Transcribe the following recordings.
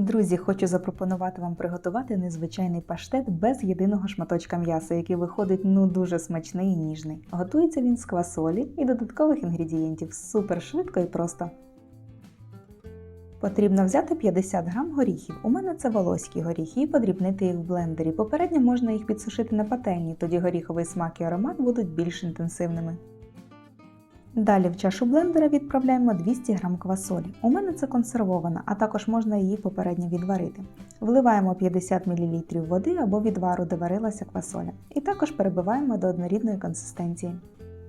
Друзі, хочу запропонувати вам приготувати незвичайний паштет без єдиного шматочка м'яса, який виходить ну дуже смачний і ніжний. Готується він з квасолі і додаткових інгредієнтів. Супер швидко і просто. Потрібно взяти 50 грам горіхів. У мене це волоські горіхи і подрібнити їх в блендері. Попередньо можна їх підсушити на пательні, тоді горіховий смак і аромат будуть більш інтенсивними. Далі в чашу блендера відправляємо 200 г квасолі. У мене це консервована, а також можна її попередньо відварити. Вливаємо 50 мл води або відвару, де варилася квасоля. І також перебиваємо до однорідної консистенції.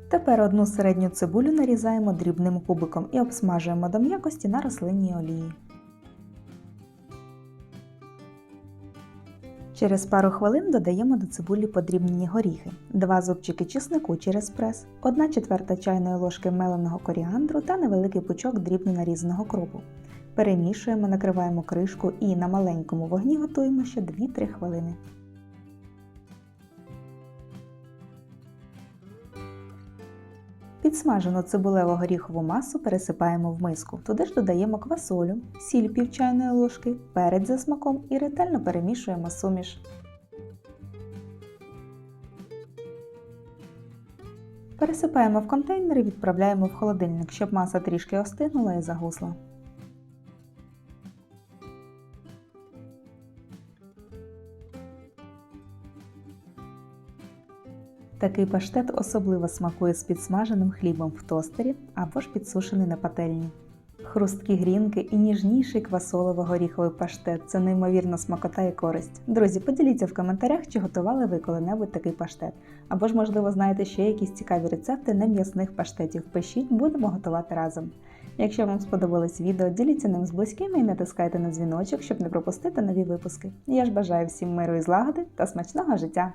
Тепер одну середню цибулю нарізаємо дрібним кубиком і обсмажуємо до м'якості на рослинній олії. Через пару хвилин додаємо до цибулі подрібнені горіхи, 2 зубчики чеснику через прес, 1 четверта чайної ложки меленого коріандру та невеликий пучок дрібно нарізаного кропу. Перемішуємо, накриваємо кришку і на маленькому вогні готуємо ще 2-3 хвилини. Підсмажену цибулево-горіхову масу пересипаємо в миску. Туди ж додаємо квасолю, сіль пів чайної ложки, перець за смаком і ретельно перемішуємо суміш. Пересипаємо в контейнер і відправляємо в холодильник, щоб маса трішки остигнула і загусла. Такий паштет особливо смакує з підсмаженим хлібом в тостері або ж підсушений на пательні. Хрусткі грінки і ніжніший квасолово-горіховий паштет це неймовірна смакота і користь. Друзі, поділіться в коментарях, чи готували ви коли-небудь такий паштет. Або ж, можливо, знаєте ще якісь цікаві рецепти нем'ясних паштетів. Пишіть, будемо готувати разом. Якщо вам сподобалось відео, діліться ним з близькими і натискайте на дзвіночок, щоб не пропустити нові випуски. Я ж бажаю всім миру і злагоди та смачного життя!